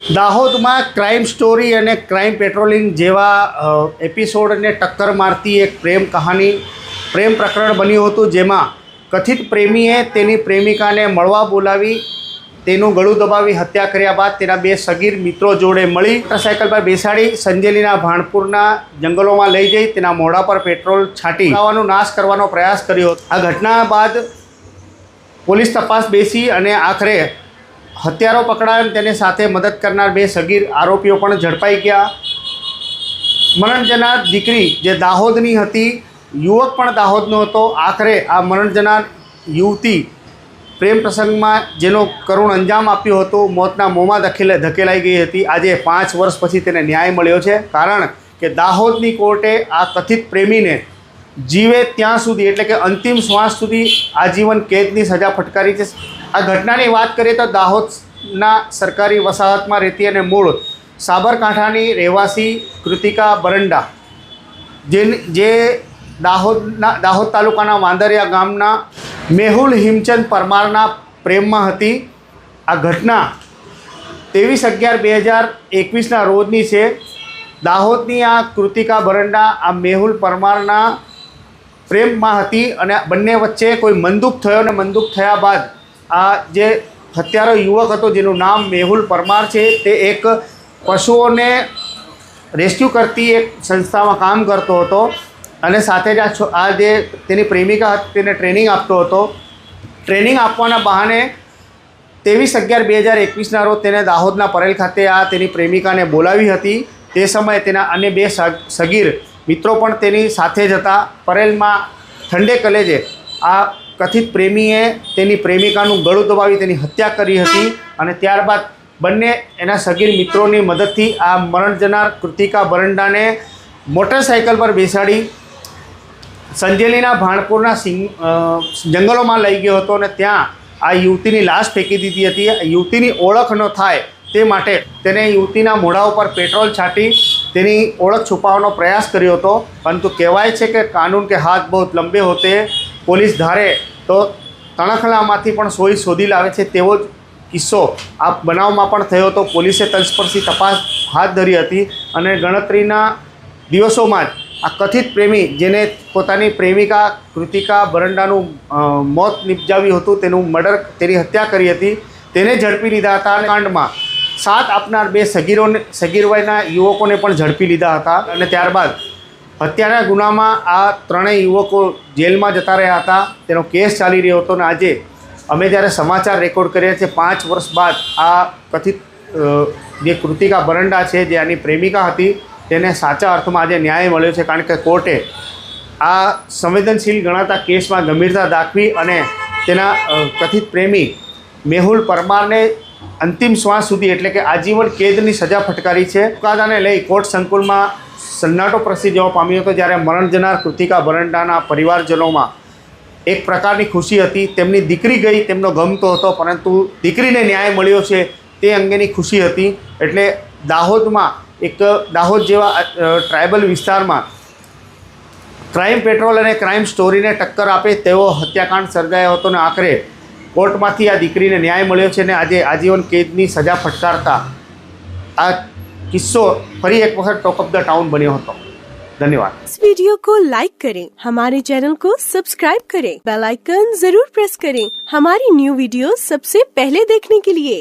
દાહોદમાં crime story અને crime patrolling જેવા એપિસોડને ટક્કર મારતી એક પ્રેમ કહાની, પ્રેમ પ્રકરણ બન્યું હતું જેમાં કથિત પ્રેમીએ તેની પ્રેમિકાને મળવા બોલાવી, તેનું ગળું દબાવી હત્યા કર્યા બાદ તેના બે સગીર મિત્રો જોડે મળી મોટરસાઇકલ પર બેસાડી સંજેલીના ભાણપુરના જંગલોમાં લઈ જઈ તેના મોઢા પર પેટ્રોલ છાંટી ખાવાનો નાશ કરવાનો પ્રયાસ કર્યો. આ ઘટના બાદ પોલીસ તપાસ બેસી અને આખરે હત્યારો પકડાયો અને તેની સાથે મદદ કરનાર બે સગીર આરોપીઓ પણ ઝડપાઈ ગયા. મરણજનાર દીકરી જે દાહોદની હતી, યુવક પણ દાહોદનો હતો. આખરે આ મરણજનાર યુવતી પ્રેમ પ્રસંગમાં જેનો કરુણ અંજામ આપ્યો હતો, મોતના મોંમાં ધકેલે ધકેલાઈ ગઈ હતી. આજે પાંચ વર્ષ પછી તેને ન્યાય મળ્યો છે. કારણ કે દાહોદની કોર્ટે આ કથિત પ્રેમીને જીવે ત્યાં સુધી, એટલે કે અંતિમ શ્વાસ સુધી આજીવન કેદની સજા ફટકારી છે. આ ઘટનાની વાત કરીએ તો દાહોદના સરકારી વસાહતમાં રહેતી અને મૂળ સાબરકાંઠાની રહેવાસી કૃતિકા બરંડા જે જે દાહોદના દાહોદ તાલુકાના વાંદરિયા ગામના મેહુલ હિમચંદ પરમારના પ્રેમમાં હતી. આ ઘટના ત્રેવીસ અગિયાર બે હજાર એકવીસના રોજની છે. દાહોદની આ કૃતિકા બરંડા આ મેહુલ પરમારના પ્રેમમાં હતી અને બંને વચ્ચે કોઈ મંદુક થયો અને મંદુક થયા બાદ આ જે હત્યારો યુવક હતો, જેનું નામ મેહુલ પરમાર છે, તે એક પશુઓને રેસ્ક્યુ કરતી એક સંસ્થામાં કામ કરતો હતો અને સાથે જ આ જે તેની પ્રેમિકા હતી, તેને ટ્રેનિંગ આપતો હતો. ટ્રેનિંગ આપવાના બહાને ત્રેવીસ અગિયાર બે હજાર એકવીસના રોજ તેને દાહોદના પરેલ ખાતે આ તેની પ્રેમિકાને બોલાવી હતી. તે સમયે તેના અન્ય બે સગ- સગીર મિત્રો પણ તેની સાથે જ હતા. પરેલમાં ઠંડે કલેજે આ કથિત પ્રેમીએ તેની પ્રેમિકાનું ગળું દબાવી તેની હત્યા કરી હતી અને ત્યારબાદ બંને એના સગીર મિત્રોની મદદથી આ મરણ જનાર કૃતિકા બરંડાને મોટરસાઇકલ પર બેસાડી સંજેલીના ભાણપુરના જંગલોમાં લઈ ગયો હતો અને ત્યાં આ યુવતીની લાશ ફેંકી દીધી હતી. યુવતીની ઓળખ ન થાય તે માટે તેને યુવતીના મોઢા ઉપર પેટ્રોલ છાંટી તેની ઓળખ છુપાવવાનો પ્રયાસ કર્યો હતો. પરંતુ કહેવાય છે કે કાનૂન કે હાથ બહુ લંબે હોતે પોલીસ ધારે તો તણખલામાંથી પણ સોય શોધી લાવે છે તેવો જ કિસ્સો આ બનાવમાં પણ થયો હતો. પોલીસે તલસ્પર્શી તપાસ હાથ ધરી હતી અને ગણતરીના દિવસોમાં જ આ કથિત પ્રેમી જેને પોતાની પ્રેમિકા કૃતિકા બરંડાનું મોત નિપજાવ્યું હતું, તેનું મર્ડર, તેની હત્યા કરી હતી, તેને ઝડપી લીધા હતા અને કાંડમાં સાત આપનાર બે સગીરોને, સગીરવાયના યુવકોને પણ ઝડપી લીધા હતા અને ત્યારબાદ હત્યાના ગુનામાં આ ત્રણેય યુવકો જેલમાં જતા રહ્યા હતા. તેનો કેસ ચાલી રહ્યો હતો અને આજે અમે જ્યારે સમાચાર રેકોર્ડ કર્યા છે, પાંચ વર્ષ બાદ આ કથિત જે કૃતિકા બરંડા છે, જે આની પ્રેમિકા હતી, તેને સાચા અર્થમાં આજે ન્યાય મળ્યો છે કારણ કે કોર્ટે આ સંવેદનશીલ ગણાતા કેસમાં ગંભીરતા દાખવી અને તેના કથિત પ્રેમી મેહુલ પરમારને અંતિમ શ્વાસ સુધી એટલે કે આજીવન કેદની સજા ફટકારી છે. ચુકાદાને લઈ કોર્ટ સંકુલમાં સન્નાટો પ્રસિદ્ધ જવા પામ્યો હતો જ્યારે મરણ જનાર કૃતિકા ભરંડાના પરિવારજનોમાં એક પ્રકારની ખુશી હતી. તેમની દીકરી ગઈ, તેમનો ગમતો હતો, પરંતુ દીકરીને ન્યાય મળ્યો છે તે અંગેની ખુશી હતી. એટલે દાહોદમાં એક દાહોદ જેવા ટ્રાઇબલ વિસ્તારમાં ક્રાઇમ પેટ્રોલ અને ક્રાઇમ સ્ટોરીને ટક્કર આપે તેવો હત્યાકાંડ સર્જાયો હતો અને આખરે કોર્ટમાંથી આ દીકરીને ન્યાય મળ્યો છે અને આજે આજીવન કેદની સજા ફટકારતા આ કિસ્સો ફરી એક વખત ટોક ઓફ ધ ટાઉન બન્યો હતો ધન્યવાદ इस वीडियो को लाइक करें हमारे चैनल को सब्सक्राइब करें बेल आइकन जरूर प्रेस करें हमारी न्यू वीडियो सबसे पहले देखने के लिए